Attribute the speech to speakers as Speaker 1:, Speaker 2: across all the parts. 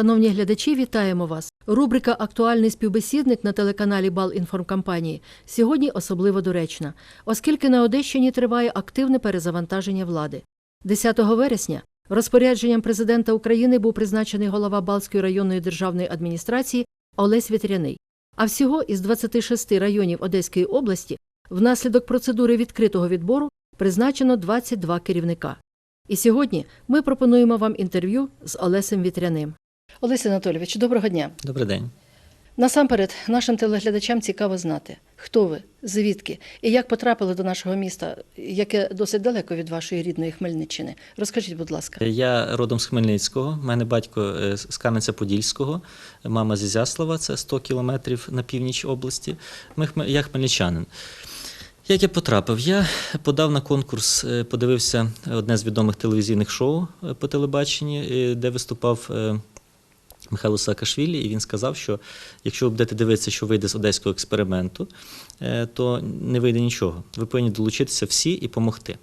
Speaker 1: Шановні глядачі, вітаємо вас. Рубрика Актуальний співбесідник на телеканалі Бал інформкампанії сьогодні особливо доречна, оскільки на Одещині триває активне перезавантаження влади. 10 вересня розпорядженням президента України був призначений голова Балтської районної державної адміністрації Олесь Вітряний. А всього із 26 районів Одеської області внаслідок процедури відкритого відбору призначено 22 керівника. І сьогодні ми пропонуємо вам інтерв'ю з Олесем Вітряним. Олесь Анатолійович, доброго дня.
Speaker 2: Добрий день.
Speaker 1: Насамперед, нашим телеглядачам цікаво знати, хто ви, звідки і як потрапили до нашого міста, яке досить далеко від вашої рідної Хмельниччини. Розкажіть, будь ласка.
Speaker 2: Я родом з Хмельницького. У мене батько е, з Кам'янця-Подільського, мама з Ізяслава, це 100 кілометрів на північ області. Ми, я хмельничанин. Як я потрапив? Я подав на конкурс, е, подивився одне з відомих телевізійних шоу е, по телебаченні, де виступав Михайло Саакашвілі, і він сказав, що якщо ви будете дивитися, що вийде з одеського експерименту, то не вийде нічого. Ви повинні долучитися всі і допомогти.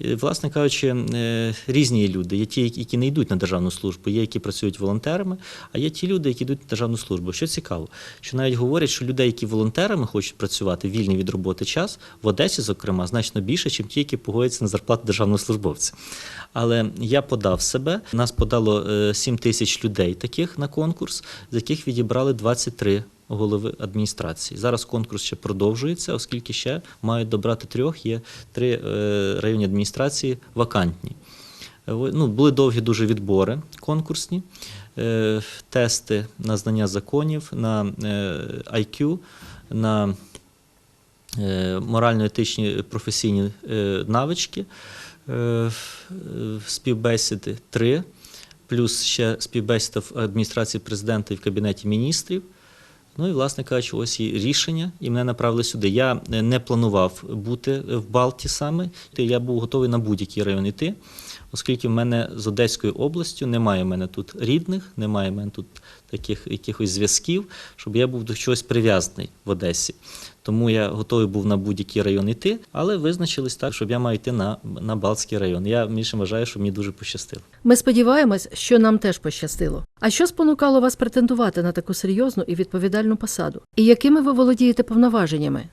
Speaker 2: Власне кажучи, е, різні люди. Є ті, які не йдуть на державну службу, є які працюють волонтерами, а є ті люди, які йдуть на державну службу. Що цікаво, що навіть говорять, що людей, які волонтерами хочуть працювати вільний від роботи час, в Одесі, зокрема, значно більше, ніж ті, які погодяться на зарплату державного службовця. Але я подав себе. Нас подало е, 7 тисяч людей таких на конкурс, з яких відібрали 23 голови адміністрації. Зараз конкурс ще продовжується, оскільки ще мають добрати трьох. Є три е, районні адміністрації вакантні. Е, Ну, були довгі дуже відбори конкурсні, е, тести на знання законів, на IQ, на морально-етичні професійні навички, співбесіди три, плюс ще співбесіда в адміністрації президента і в кабінеті міністрів. Ну і, власне кажучи, ось і рішення, і мене направили сюди. Я е, не планував бути в Балті саме. Я був готовий на будь-який район йти, оскільки в мене з Одеською областю немає в мене тут рідних, немає в мене тут таких якихось зв'язків, щоб я був до чогось прив'язаний в Одесі. Тому я готовий був на будь-який район йти, але визначились так, щоб я маю йти на, на Балтський район. Я більше вважаю, що мені дуже пощастило.
Speaker 1: Ми сподіваємось, що нам теж пощастило. А що спонукало вас претендувати на таку серйозну і відповідальну посаду? І якими ви володієте повноваженнями?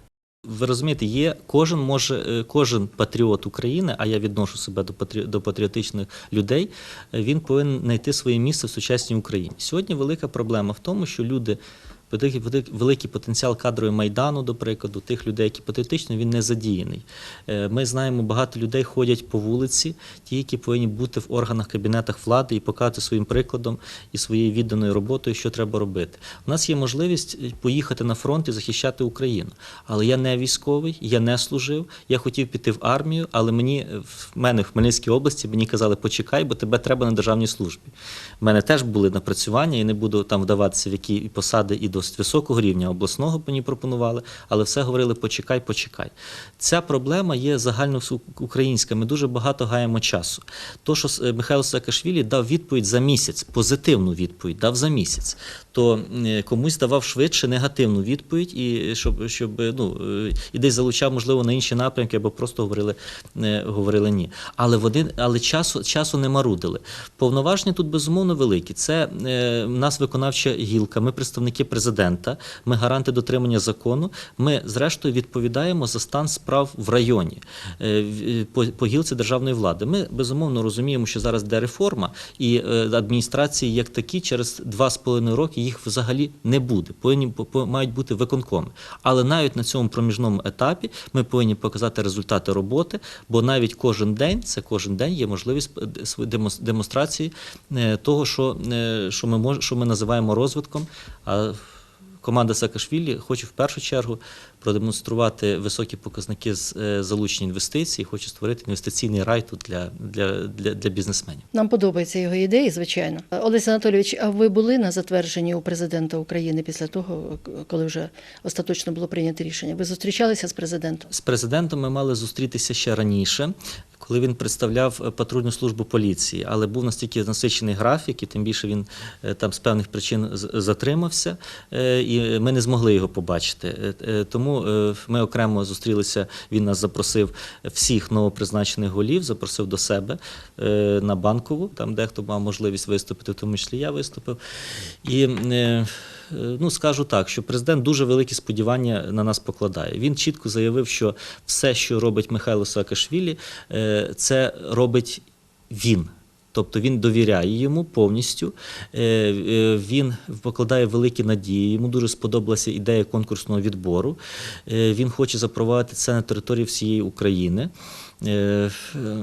Speaker 2: Ви розумієте, є кожен може, е, кожен патріот України, а я відношу себе до патрі, до патріотичних людей. е, Він повинен знайти своє місце в сучасній Україні. Сьогодні велика проблема в тому, що люди. Великий, потенціал кадрового майдану, до прикладу, тих людей, які патріотично, він не задіяний. Е, Ми знаємо, багато людей ходять по вулиці, ті, які повинні бути в органах кабінетах влади і показати своїм прикладом і своєю відданою роботою, що треба робити. У нас є можливість е, поїхати на фронт і захищати Україну. Але я не військовий, я не служив. Я хотів піти в армію, але мені е, в мене в Хмельницькій області мені казали, почекай, бо тебе треба на державній службі. У мене теж були напрацювання, і не буду там вдаватися в які посади і досить високого рівня обласного мені пропонували, але все говорили почекай, почекай. Ця проблема є загальноукраїнська. Ми дуже багато гаємо часу. То, що е, Михайло Саакашвілі дав відповідь за місяць, позитивну відповідь, дав за місяць, то е, комусь давав швидше негативну відповідь, і щоб, щоб ну, е, і десь залучав, можливо, на інші напрямки, або просто говорили, е, говорили ні. Але в але часу, часу не марудили. Повноваження тут безумовно великі. Це е, в нас виконавча гілка, ми представники президента, ми гаранти дотримання закону. Ми, зрештою, відповідаємо за стан справ в районі е, по, гілці державної влади. Ми безумовно розуміємо, що зараз йде реформа, і е, адміністрації як такі через два з половиною роки їх взагалі не буде. Повинні по- по- мають бути виконкоми. Але навіть на цьому проміжному етапі ми повинні показати результати роботи, бо навіть кожен день, це кожен день є можливість е, демонстрації того, що, що ми мож, що ми називаємо розвитком. А команда Саакашвілі хоче в першу чергу продемонструвати високі показники з е, залучення інвестицій, хоче створити інвестиційний рай тут для, для, для, для бізнесменів.
Speaker 1: Нам подобаються його ідеї, звичайно. Олесь Анатолійович, а ви були на затвердженні у президента України після того, коли вже остаточно було прийнято рішення? Ви зустрічалися з президентом?
Speaker 2: З президентом ми мали зустрітися ще раніше, коли він представляв е, патрульну службу поліції, але був настільки насичений графік, і тим більше він е, там з певних причин затримався. І ми не змогли його побачити. Е, Е, ми окремо зустрілися. Він нас запросив всіх новопризначених голів, запросив до себе е, на банкову, там дехто мав можливість виступити, в тому числі я виступив. І е, ну, скажу так, що президент дуже великі сподівання на нас покладає. Він чітко заявив, що все, що робить Михайло Саакашвілі, це робить він. Тобто він довіряє йому повністю, е, е, він покладає великі надії. Йому дуже сподобалася ідея конкурсного відбору. Е, Він хоче запровадити це на території всієї України.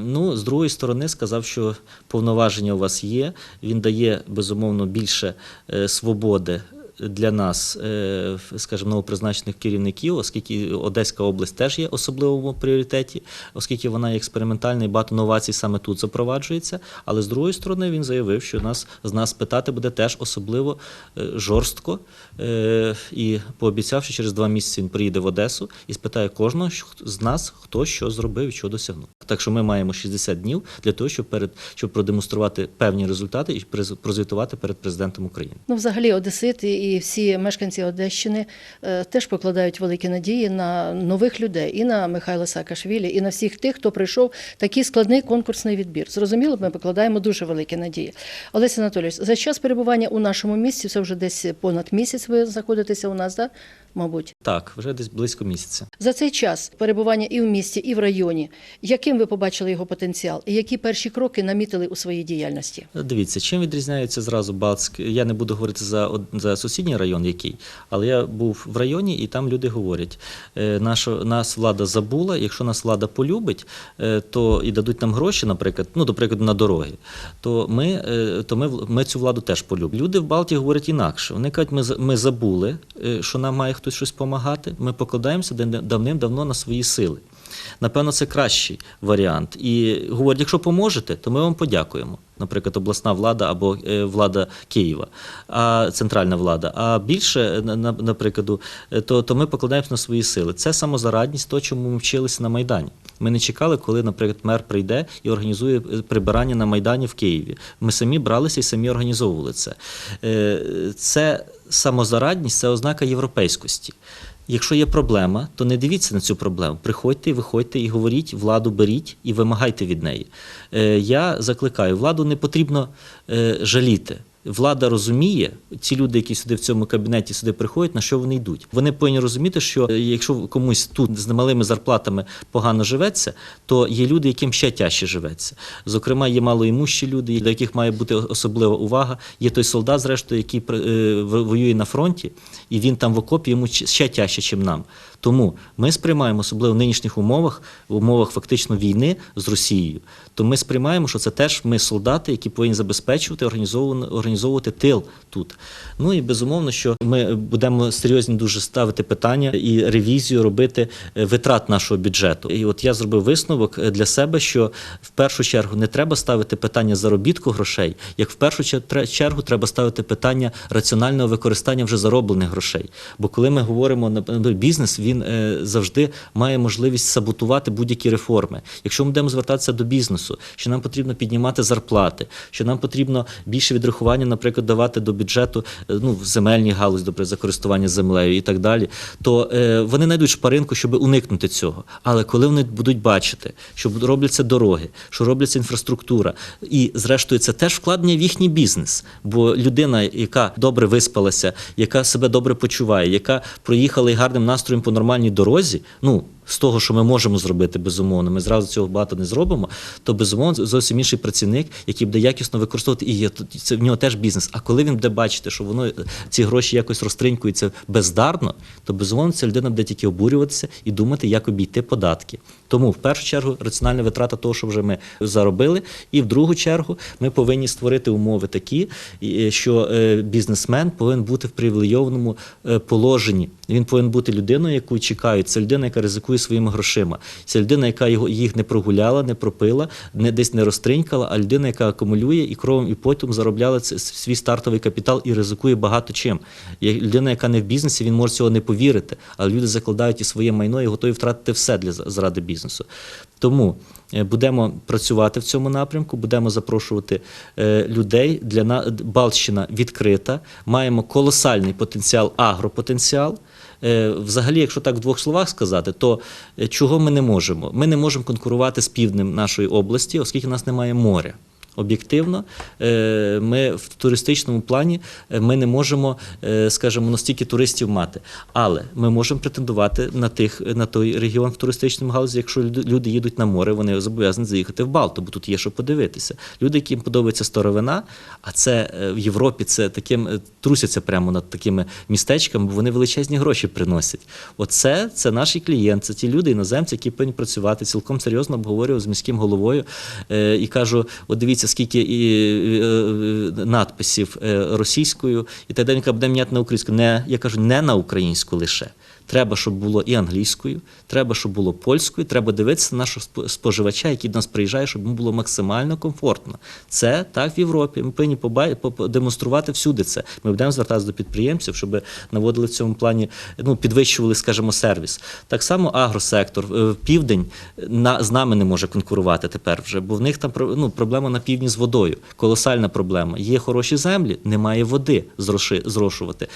Speaker 2: Ну, з другої сторони, сказав, що повноваження у вас є. Він дає безумовно більше свободи для нас, е, скажімо, новопризначених керівників, оскільки Одеська область теж є особливому пріоритеті, оскільки вона є експериментальна і багато новацій саме тут запроваджується. Але з другої сторони він заявив, що нас з нас питати буде теж особливо е, жорстко е, і пообіцяв, що через два місяці він приїде в Одесу і спитає кожного з нас, хто що зробив що досягнув. Так що ми маємо 60 днів для того, щоб перед щоб продемонструвати певні результати і прозвітувати перед президентом України.
Speaker 1: Ну, взагалі, Одесити і всі мешканці Одещини е, теж покладають великі надії на нових людей, і на Михайла Саакашвілі, і на всіх тих, хто прийшов такий складний конкурсний відбір. Зрозуміло, ми покладаємо дуже великі надії. Олеся Анатолійович, за час перебування у нашому місті, це вже десь понад місяць ви знаходитеся у нас, да? Мабуть.
Speaker 2: Так, вже десь близько місяця.
Speaker 1: За цей час перебування і в місті, і в районі, яким ви побачили його потенціал, і які перші кроки намітили у своїй діяльності?
Speaker 2: Дивіться, чим відрізняється зразу Балтськ. Я не буду говорити за, за сусідній район, який, але я був в районі, і там люди говорять: е, наша, нас влада забула. Якщо нас влада полюбить, е, то і дадуть нам гроші, наприклад, ну, до прикладу, на дороги, то ми, е, то ми, ми цю владу теж полюбимо. Люди в Балтії говорять інакше. Вони кажуть, ми, ми забули, що нам має хтось щось допомагати. Ми покладаємося дав- давним-давно на свої сили. Напевно, це кращий варіант. І говорять, якщо поможете, то ми вам подякуємо. Наприклад, обласна влада або е, влада Києва, а центральна влада. А більше, на- на- наприклад, е, то, то ми покладаємося на свої сили. Це самозарадність, то, чому ми вчилися на Майдані. Ми не чекали, коли, наприклад, мер прийде і організує е, прибирання на Майдані в Києві. Ми самі бралися і самі організовували це. Це самозарадність, це ознака європейськості. Якщо є проблема, то не дивіться на цю проблему. Приходьте, виходьте і говоріть, владу беріть і вимагайте від неї. Е, Я закликаю, владу не потрібно е, жаліти. Влада розуміє, ці люди, які сюди в цьому кабінеті сюди приходять, на що вони йдуть. Вони повинні розуміти, що е, якщо комусь тут з немалими зарплатами погано живеться, то є люди, яким ще тяжче живеться. Зокрема, є малоімущі люди, до яких має бути особлива увага. Є той солдат, зрештою, який е, воює на фронті, і він там в окопі йому ще тяжче, ніж нам. Тому ми сприймаємо, особливо в нинішніх умовах, в умовах фактично війни з Росією, то ми сприймаємо, що це теж ми солдати, які повинні забезпечувати, організовувати, тил тут. Ну і безумовно, що ми будемо серйозні дуже ставити питання і ревізію робити е, витрат нашого бюджету. І от я зробив висновок е, для себе, що в першу чергу не треба ставити питання заробітку грошей, як в першу чер- чергу треба ставити питання раціонального використання вже зароблених грошей. Бо коли ми говоримо на бізнес, він е, завжди має можливість саботувати будь-які реформи. Якщо ми будемо звертатися до бізнесу, що нам потрібно піднімати зарплати, що нам потрібно більше відрахування, наприклад, давати до бюджету е, ну, в земельній галузі, добре, за користування землею і так далі, то е, вони знайдуть шпаринку, щоб уникнути цього. Але коли вони будуть бачити, що робляться дороги, що робляться інфраструктура, і зрештою це теж вкладення в їхній бізнес. Бо людина, яка добре виспалася, яка себе добре почуває, яка проїхала і гарним настроєм по нормальній дорозі, ну. З того, що ми можемо зробити, безумовно, ми зразу цього багато не зробимо, то безумовно зовсім інший працівник, який буде якісно використовувати, і є це в нього теж бізнес. А коли він буде бачити, що воно ці гроші якось розтринькуються бездарно, то безумовно ця людина буде тільки обурюватися і думати, як обійти податки. Тому в першу чергу раціональна витрата того, що вже ми заробили, і в другу чергу ми повинні створити умови такі, що е, бізнесмен повинен бути в привілейованому е, положенні. Він повинен бути людиною, яку чекають. Це людина, яка ризикує ризикує своїми грошима. Це людина, яка його їх не прогуляла, не пропила, не десь не розтринькала, а людина, яка акумулює і кровом і потім заробляла свій стартовий капітал і ризикує багато чим. Є людина, яка не в бізнесі, він може цього не повірити, але люди закладають і своє майно і готові втратити все для заради бізнесу. Тому е, будемо працювати в цьому напрямку, будемо запрошувати е, людей. Для на Балтщина відкрита. Маємо колосальний потенціал, агропотенціал. Е, Взагалі, якщо так в двох словах сказати, то чого ми не можемо? Ми не можемо конкурувати з півднем нашої області, оскільки в нас немає моря. Об'єктивно, е, ми в туристичному плані е, ми не можемо, е, скажімо, настільки туристів мати. Але ми можемо претендувати на тих на той регіон в туристичному галузі. Якщо люди- їдуть на море, вони зобов'язані заїхати в Балту, бо тут є що подивитися. Люди, яким подобається старовина, а це в Європі це таким трусяться прямо над такими містечками, бо вони величезні гроші приносять. Оце це наші клієнти, це ті люди, іноземці, які повинні працювати. Цілком серйозно обговорював з міським головою і кажу: от дивіться, скільки і, е, е, надписів е, російською, і тоді він каже, буде міняти на українську. Не я кажу, не на українську лише. Треба, щоб було і англійською, треба, щоб було польською. Треба дивитися на нашого спо- споживача, який до нас приїжджає, щоб йому було максимально комфортно. Це так в Європі. Ми повинні демонструвати всюди це. Ми будемо звертатися до підприємців, щоб наводили в цьому плані, ну підвищували, скажімо, сервіс. Так само агросектор, е, південь на з нами не може конкурувати тепер вже, бо в них там ну, проблема на півдні з водою. Колосальна проблема. Є хороші землі, немає води зрошувати.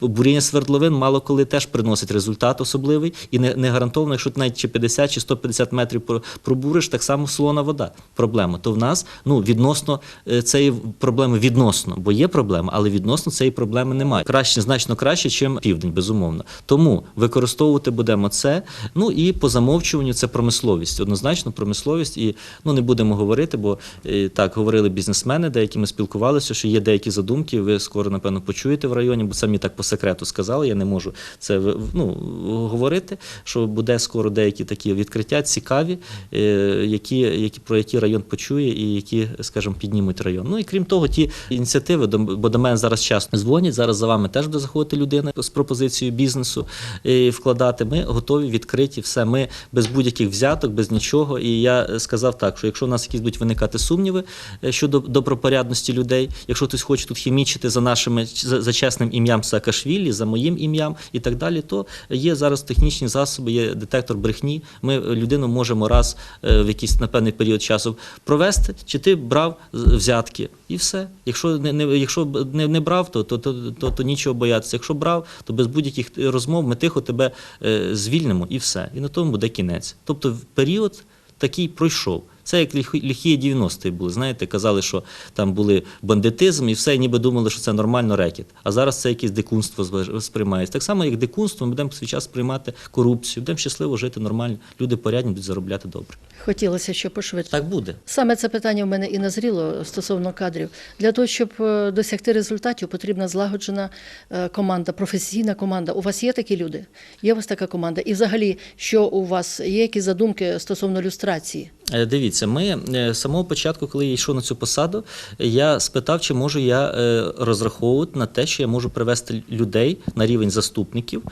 Speaker 2: Буріння свердловин мало коли теж приносить результат особливий і не, не гарантовано, якщо ти навіть чи 50 чи 150 метрів про- пробуриш, так само солона вода. Проблема. То в нас ну відносно е, цієї проблеми відносно, бо є проблема, але відносно цієї проблеми немає. Краще, значно краще, ніж південь, безумовно. Тому використовувати будемо це. Ну і по замовчуванню це промисловість. Однозначно, промисловість, і ну не будемо говорити, бо е, так говорили бізнесмени, деякі ми спілкувалися, що є деякі задумки. Ви скоро напевно почуєте в районі, бо самі так по секрету сказали. Я не можу це в- ну, говорити. Що буде скоро деякі такі відкриття цікаві, е, які, які про які район почує і які, скажімо, піднімуть район. Ну і крім того, ті ініціативи, бо до мене зараз часто дзвонять. Зараз за вами теж буде заходити людина з пропозицією бізнесу і вкладати. Ми готові, відкриті, все. Ми без будь-яких взяток, без нічого. І я е, сказав так, що якщо в нас якісь будуть виникати сумніви е, щодо добропорядності людей, якщо хтось хоче тут хімічити за нашими за, за чесним ім'ям Саакашвілі, за моїм ім'ям і так далі, то є зараз технічні засоби, є детектор брехні. Ми е, людину можемо раз е, в якийсь на певний період часу провести, чи ти брав взятки, і все. Якщо не, якщо не, не брав, то, то, то, то, то нічого боятися. Якщо брав, то без будь-яких розмов ми тихо тебе е, звільнимо і все. І на тому буде кінець. Тобто період такий пройшов. Це як лихі 90-ті були. Знаєте, казали, що там були бандитизм, і все, ніби думали, що це нормально рекет. А зараз це якесь дикунство сприймається. Так само, як дикунство, ми будемо свій час сприймати корупцію, будемо щасливо жити нормально. Люди порядні будуть заробляти добре.
Speaker 1: Хотілося, щоб пошвидше.
Speaker 2: Так буде.
Speaker 1: Саме це питання в мене і назріло стосовно кадрів. Для того, щоб е, досягти результатів, потрібна злагоджена е, команда, професійна команда. У вас є такі люди? Є у вас така команда? І взагалі, що у вас є якісь задумки стосовно люстрації?
Speaker 2: Е, Дивіться, ми е, з самого початку, коли я йшов на цю посаду, я спитав, чи можу я е, розраховувати на те, що я можу привести людей на рівень заступників,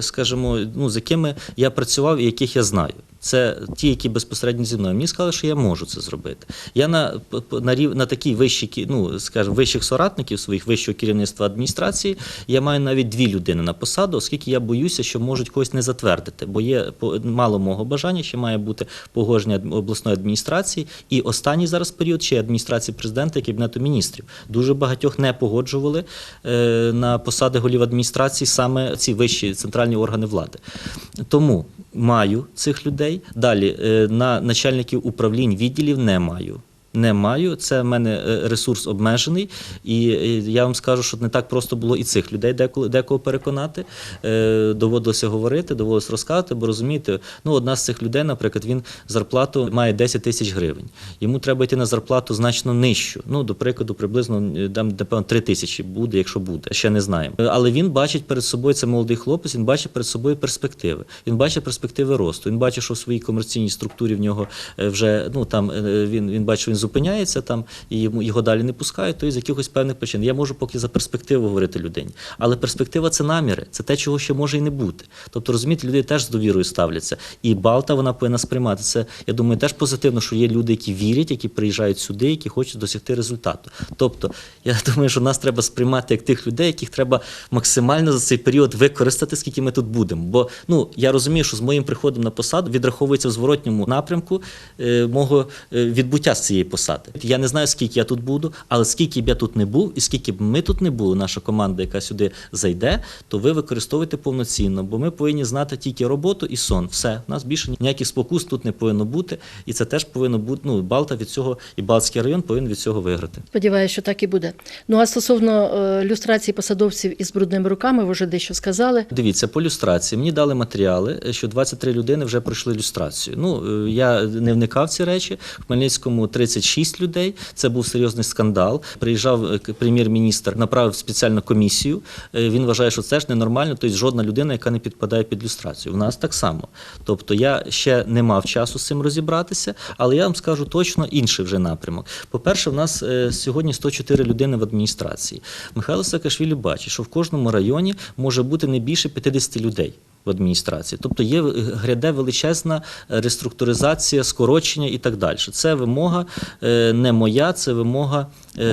Speaker 2: скажімо, ну, з якими я працював і яких я знаю. Це ті, які безпосередньо зі мною. Мені сказали, що я можу це зробити. Я на, на, рів, на такій вищій, ну, скажімо, вищих соратників своїх вищого керівництва адміністрації, я маю навіть дві людини на посаду, оскільки я боюся, що можуть когось не затвердити, бо є мало мого бажання, ще має бути погодження обласної адміністрації. І останній зараз період ще адміністрації президента і кабінету міністрів. Дуже багатьох не погоджували е, на посади голів адміністрації саме ці вищі центральні органи влади. Тому маю цих людей. Далі е, на начальників управлінь відділів не маю. Не маю, це в мене е, ресурс обмежений, і е, я вам скажу, що не так просто було і цих людей деколи декого переконати. Е, Доводилося говорити, доводилося розказати, бо розумієте, ну одна з цих людей, наприклад, він зарплату має 10 тисяч гривень. Йому треба йти на зарплату значно нижчу. Ну, до прикладу, приблизно там, напевно, 3 тисячі буде, якщо буде. Ще не знаємо. Але він бачить перед собою це молодий хлопець. Він бачить перед собою перспективи. Він бачить перспективи росту. Він бачить, що в своїй комерційній структурі в нього вже ну там він, він бачить, що він зупиняється там і його далі не пускають, то із якихось певних причин. Я можу поки за перспективу говорити людині. Але перспектива це наміри, це те, чого ще може і не бути. Тобто, розумієте, люди теж з довірою ставляться. І Балта вона повинна сприймати це. Я думаю, теж позитивно, що є люди, які вірять, які приїжджають сюди, які хочуть досягти результату. Тобто, я думаю, що нас треба сприймати як тих людей, яких треба максимально за цей період використати, скільки ми тут будемо. Бо ну я розумію, що з моїм приходом на посаду відраховується в зворотньому напрямку е, мого е, відбуття з цієї посади. Я не знаю, скільки я тут буду, але скільки б я тут не був, і скільки б ми тут не були, наша команда, яка сюди зайде, то ви використовуєте повноцінно, бо ми повинні знати тільки роботу і сон. Все, у нас більше ніяких спокус тут не повинно бути, і це теж повинно бути. Ну, Балта від цього і Балтський район повинен від цього виграти.
Speaker 1: Сподіваюся, що так і буде. Ну а стосовно е, люстрації посадовців із брудними руками, ви вже дещо сказали.
Speaker 2: Дивіться, по люстрації мені дали матеріали, що 23 людини вже пройшли люстрацію. Ну е, я не вникав в ці речі. В Хмельницькому 36 людей. Це був серйозний скандал. Приїжджав е, прем'єр-міністр, направив спеціальну комісію. Е, Він вважає, що це ж ненормально. Тобто жодна людина, яка не підпадає під люстрацію. У нас так само. Тобто я ще не мав часу з цим розібратися, але я вам скажу точно інший вже напрямок. По-перше, в нас е, сьогодні 104 людини в адміністрації. Михайло Саакашвілі бачить, що в кожному районі може бути не більше 50 людей. В адміністрації, тобто є гряде величезна е, реструктуризація, скорочення і так далі. Це вимога е, не моя, це вимога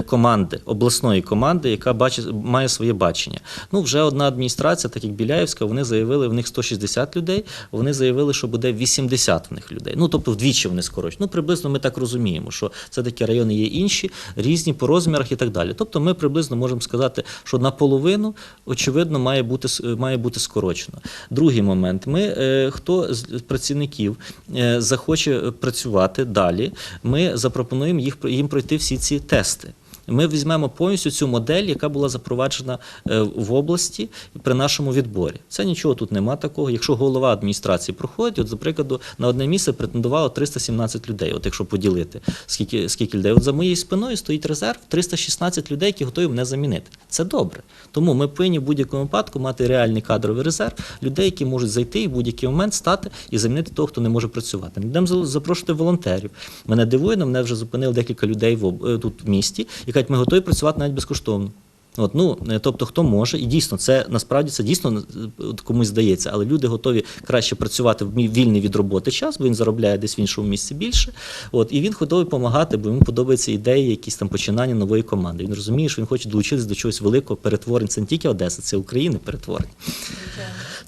Speaker 2: команди, обласної команди, яка бачить, має своє бачення. Ну, вже одна адміністрація, так як Біляївська, вони заявили, в них 160 людей, вони заявили, що буде 80 в них людей. Ну, тобто вдвічі вони скорочать. Ну, приблизно ми так розуміємо, що це такі райони є інші, різні по розмірах і так далі. Тобто ми приблизно можемо сказати, що наполовину, очевидно, має бути, с- має бути скорочено. Другий момент. Ми, е, хто з працівників е, захоче працювати далі, ми запропонуємо їх, їм пройти всі ці тести. Ми візьмемо повністю цю модель, яка була запроваджена е, в області при нашому відборі. Це нічого тут нема такого. Якщо голова адміністрації проходить, от, за прикладу, на одне місце претендувало 317 людей, от якщо поділити, скільки, скільки людей. От за моєю спиною стоїть резерв 316 людей, які готові мене замінити. Це добре. Тому ми повинні в будь-якому випадку мати реальний кадровий резерв людей, які можуть зайти і в будь-який момент стати і замінити того, хто не може працювати. Ми будемо запрошувати волонтерів. Мене дивує, мене вже зупинили декілька людей в е, тут в місті, і кажуть, ми готові працювати навіть безкоштовно. От, ну, е, тобто, хто може, і дійсно, це насправді це дійсно е, комусь здається, але люди готові краще працювати в вільний від роботи час, бо він заробляє десь в іншому місці більше. От, і він готовий допомагати, бо йому подобаються ідеї, якісь там починання нової команди. Він розуміє, що він хоче долучитися до чогось великого перетворень. Це не тільки Одеса, це України перетворень.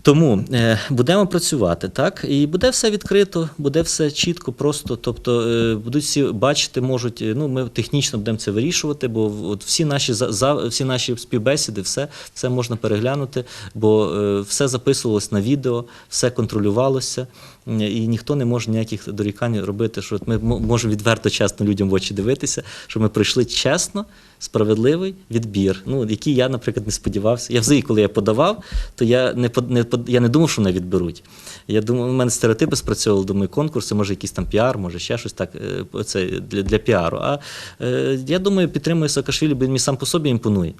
Speaker 2: Тому е, будемо працювати, так і буде все відкрито, буде все чітко, просто. Тобто е, будуть всі бачити, можуть. е, Ну, ми технічно будемо це вирішувати, бо от всі наші за, всі наші співбесіди, все це можна переглянути, бо е, все записувалось на відео, все контролювалося, і ніхто не може ніяких дорікань робити. Що от ми можемо відверто чесно людям в очі дивитися, що ми пройшли чесно. Справедливий відбір, ну який я, наприклад, не сподівався. Я взагалі, коли я подавав, то я не не я не думав, що мене відберуть. Я думав, у мене стереотипи спрацьовували, думаю, конкурси, може, якийсь там піар, може ще щось так е, це для, для піару. А е, я думаю, підтримую Саакашвілі, бо він мені сам по собі імпонує.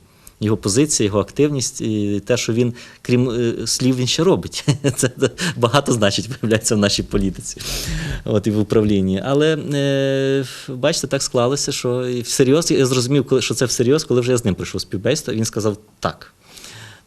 Speaker 2: Його позиція, його активність і те, що він, крім е, слів, він ще робить. Це багато значить, виявляється, в нашій політиці от, і в управлінні. Але е, бачите, так склалося, що всерйоз я зрозумів, що це всерйоз, коли вже я з ним прийшов співбесіду, він сказав так.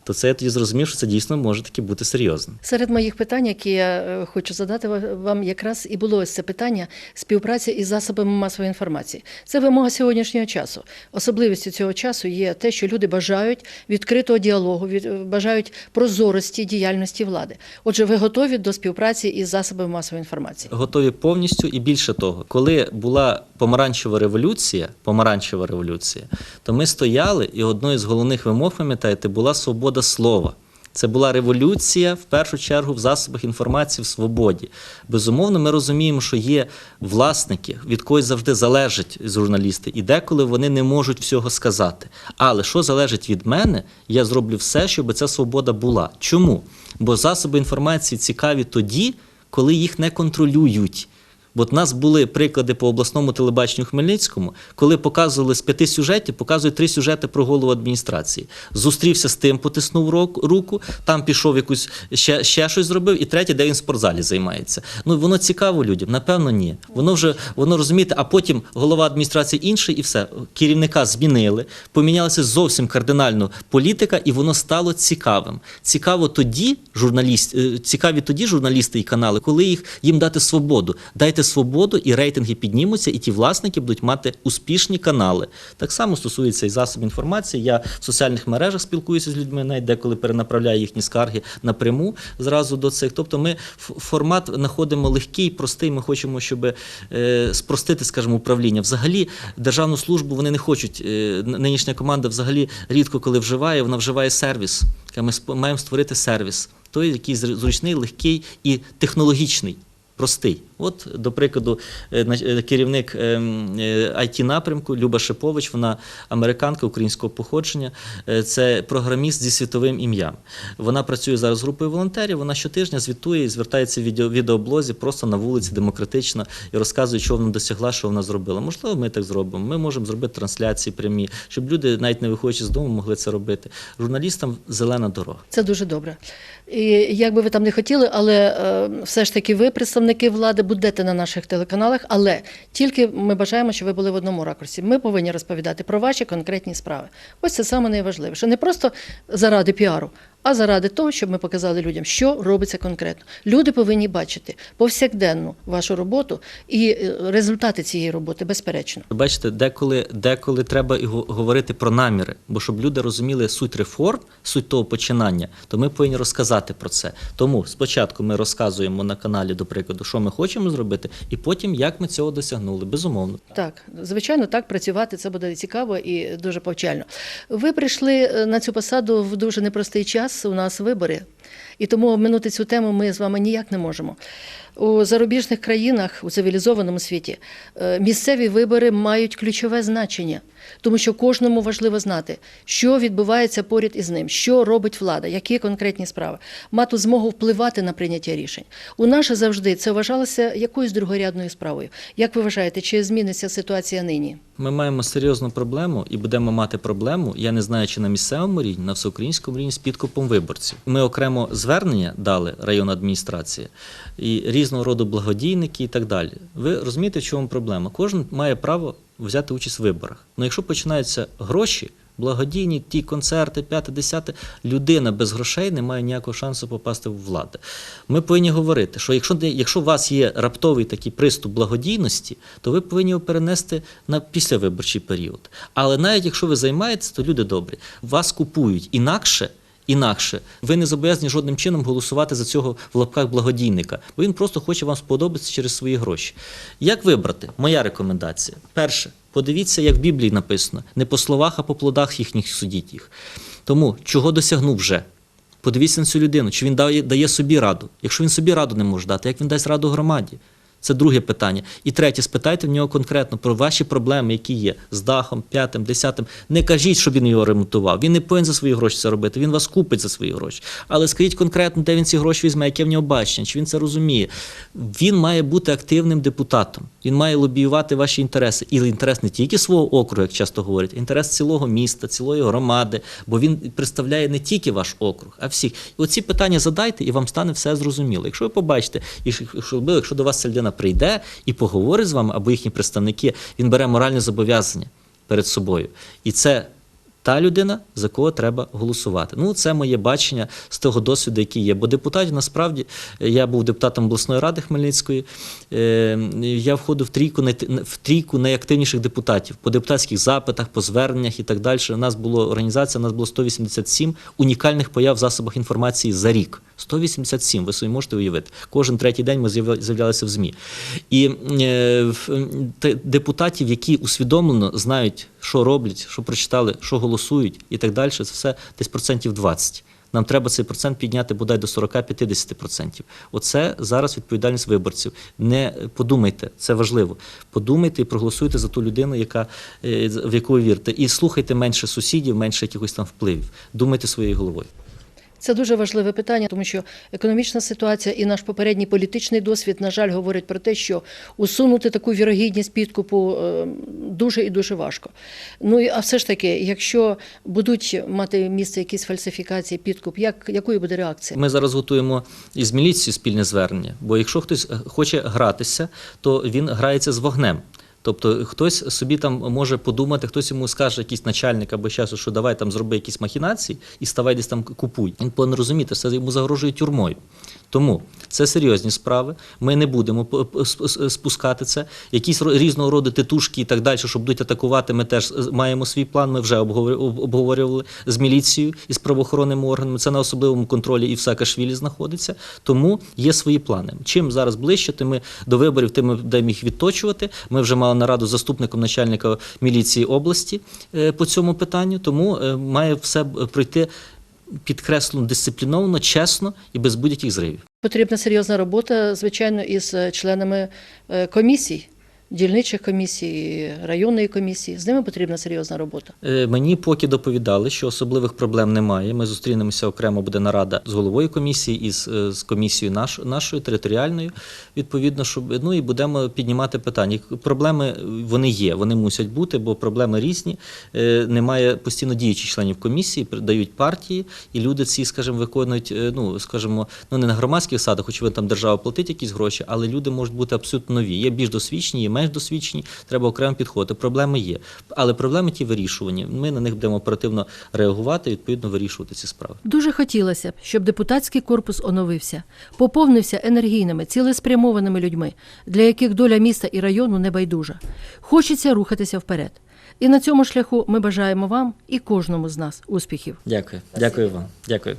Speaker 2: То це я тоді зрозумів, що це дійсно може таки бути серйозним.
Speaker 1: Серед моїх питань, які я е, хочу задати вам, якраз і було ось це питання співпраці із засобами масової інформації. Це вимога сьогоднішнього часу. Особливістю цього часу є те, що люди бажають відкритого діалогу, е, бажають прозорості діяльності влади. Отже, ви готові до співпраці із засобами масової інформації?
Speaker 2: Готові повністю і більше того, коли була помаранчева революція, помаранчева революція, то ми стояли, і одною з головних вимог, пам'ятаєте, була свобода слова. Це була революція в першу чергу в засобах інформації в свободі. Безумовно, ми розуміємо, що є власники, від когось завжди залежать журналісти, і деколи вони не можуть всього сказати. Але що залежить від мене, я зроблю все, щоб ця свобода була. Чому? Бо засоби інформації цікаві тоді, коли їх не контролюють. Бо у нас були приклади по обласному телебаченню Хмельницькому, коли показували з п'яти сюжетів, показують три сюжети про голову адміністрації. Зустрівся з тим, потиснув руку, там пішов якусь ще, ще щось зробив, і третє, де він в спортзалі займається. Ну воно цікаво людям? Напевно, ні. Воно вже воно розумієте, а потім голова адміністрації інший, і все. Керівника змінили, помінялася зовсім кардинально політика, і воно стало цікавим. Цікаво тоді журналіст, е, цікаві тоді журналісти і канали, коли їх їм дати свободу. Дайте свободу, і рейтинги піднімуться, і ті власники будуть мати успішні канали. Так само стосується і засобів інформації. Я в соціальних мережах спілкуюся з людьми, навіть деколи перенаправляю їхні скарги напряму зразу до цих. Тобто, ми формат знаходимо легкий, простий. Ми хочемо, щоб е, спростити, скажімо, управління. Взагалі, державну службу вони не хочуть. е, Нинішня команда взагалі рідко коли вживає, вона вживає сервіс. Ми маємо створити сервіс, той, який зручний, легкий і технологічний. Простий. От, до прикладу, е, е, керівник it напрямку Люба Шипович, вона американка українського походження, е, це програміст зі світовим ім'ям. Вона працює зараз з групою волонтерів. Вона щотижня звітує і звертається в відео, відеоблозі просто на вулиці демократично і розказує, що вона досягла, що вона зробила. Можливо, ми так зробимо. Ми можемо зробити трансляції прямі, щоб люди, навіть не виходячи з дому, могли це робити. Журналістам зелена дорога.
Speaker 1: Це дуже добре. І як би ви там не хотіли, але е, все ж таки ви, представники влади, будете на наших телеканалах, але тільки ми бажаємо, щоб ви були в одному ракурсі. Ми повинні розповідати про ваші конкретні справи. Ось це саме найважливіше. Не просто заради піару, а заради того, щоб ми показали людям, що робиться конкретно. Люди повинні бачити повсякденну вашу роботу і е, результати цієї роботи, безперечно.
Speaker 2: Бачите, деколи, деколи треба і говорити про наміри, бо щоб люди розуміли суть реформ, суть того починання, то ми повинні розказати про це. Тому спочатку ми розказуємо на каналі, до прикладу, що ми хочемо зробити, і потім як ми цього досягнули. Безумовно.
Speaker 1: Так, звичайно, так працювати це буде цікаво і дуже повчально. Ви прийшли е, на цю посаду в дуже непростий час. У нас вибори, і тому обминути цю тему ми з вами ніяк не можемо. У зарубіжних країнах у цивілізованому світі е, місцеві вибори мають ключове значення, тому що кожному важливо знати, що відбувається поряд із ним, що робить влада, які конкретні справи, мати змогу впливати на прийняття рішень. У нас завжди це вважалося якоюсь другорядною справою. Як ви вважаєте, чи зміниться ситуація нині?
Speaker 2: Ми маємо серйозну проблему і будемо мати проблему. Я не знаю, чи на місцевому рівні, на всеукраїнському рівні з підкупом виборців. Ми окремо звернення дали районна адміністрація і різного роду благодійники і так далі. Ви розумієте, в чому проблема? Кожен має право взяти участь в виборах. Ну якщо починаються гроші. Благодійні ті концерти, п'яте, десяте, людина без грошей не має ніякого шансу попасти в владу. Ми повинні говорити, що якщо, якщо у вас є раптовий такий приступ благодійності, то ви повинні його перенести на післявиборчий період. Але навіть якщо ви займаєтесь, то люди добрі, вас купують інакше. Інакше ви не зобов'язані жодним чином голосувати за цього в лапках благодійника, бо він просто хоче вам сподобатися через свої гроші. Як вибрати? Моя рекомендація. Перше, подивіться, як в Біблії написано: не по словах, а по плодах їхніх судіть їх. Тому чого досягнув вже? Подивіться на цю людину, чи він дає, собі раду. Якщо він собі раду не може дати, як він дасть раду громаді? Це друге питання. І третє, спитайте в нього конкретно про ваші проблеми, які є з дахом, п'ятим, десятим. Не кажіть, щоб він його ремонтував. Він не повинен за свої гроші це робити. Він вас купить за свої гроші. Але скажіть конкретно, де він ці гроші візьме, яке в нього бачення, чи він це розуміє. Він має бути активним депутатом. Він має лобіювати ваші інтереси. І інтерес не тільки свого округу, як часто говорять, інтерес цілого міста, цілої громади, бо він представляє не тільки ваш округ, а всіх. І оці питання задайте, і вам стане все зрозуміло. Якщо ви побачите, і що- якщо до вас ця людина прийде і поговорить з вами, або їхні представники, він бере моральне зобов'язання перед собою. І це та людина, за кого треба голосувати. Ну, це моє бачення з того досвіду, який є. Бо депутатів насправді я був депутатом обласної ради Хмельницької. е, Я входив в трійку в трійку найактивніших депутатів по депутатських запитах, по зверненнях і так далі. У нас була організація, у нас було 187 унікальних появ в засобах інформації за рік. 187, ви собі можете уявити. Кожен третій день ми з'являлися в ЗМІ. І е, депутатів, які усвідомлено знають, що роблять, що прочитали, що голосують і так далі, це все десь процентів 20. Нам треба цей процент підняти бодай до 40-50%. Оце зараз відповідальність виборців. Не подумайте, це важливо. Подумайте і проголосуйте за ту людину, яка, е, в яку ви вірите. І слухайте менше сусідів, менше якихось там впливів. Думайте своєю головою.
Speaker 1: Це дуже важливе питання, тому що економічна ситуація і наш попередній політичний досвід, на жаль, говорять про те, що усунути таку вірогідність підкупу е, дуже і дуже важко. Ну і а все ж таки, якщо будуть мати місце якісь фальсифікації, підкуп, як якою буде реакція?
Speaker 2: Ми зараз готуємо із міліцією спільне звернення. Бо якщо хтось е, хоче гратися, то він грається з вогнем. Тобто хтось собі там може подумати, хтось йому скаже, якийсь начальник або часу, що давай там зроби якісь махінації і ставай десь там купуй. Він повинен розуміти, це йому загрожує тюрмою. Тому це серйозні справи. Ми не будемо спускати це. Якісь різного роду титушки і так далі, що будуть атакувати. Ми теж маємо свій план. Ми вже обговор- обговорювали з міліцією і з правоохоронними органами. Це на особливому контролі і в Саакашвілі знаходиться. Тому є свої плани. Чим зараз ближче, тим ми до виборів, тим ми будемо їх відточувати. Ми вже мали нараду з заступником начальника міліції області е, по цьому питанню. Тому е, має все пройти підкреслено дисципліновано, чесно і без будь-яких зривів.
Speaker 1: Потрібна серйозна робота, звичайно, із членами е, комісій, дільничих комісій, районної комісії. З ними потрібна серйозна робота.
Speaker 2: Е, Мені поки доповідали, що особливих проблем немає. Ми зустрінемося окремо буде нарада з головою комісії і з, е, комісією наш, нашою територіальною. Відповідно, щоб ну і будемо піднімати питання. Проблеми е, вони є, вони мусять бути, бо проблеми різні. Немає постійно діючих членів комісії, дають партії, і люди ці, скажімо, виконують, ну скажімо, ну не на громадських садах, очевидно, там держава платить якісь гроші, але люди можуть бути абсолютно нові. Є більш досвідчені, є менш досвідчені. Треба окремо підходити. Проблеми є, але проблеми ті вирішувані. Ми на них будемо оперативно реагувати і відповідно вирішувати ці справи.
Speaker 1: Дуже хотілося б, щоб депутатський корпус оновився, поповнився енергійними, цілеспрямованими людьми, для яких доля міста і району не байдужа. Хочеться рухатися вперед. І на цьому шляху ми бажаємо вам і кожному з нас успіхів.
Speaker 2: Дякую, дякую вам. Дякую.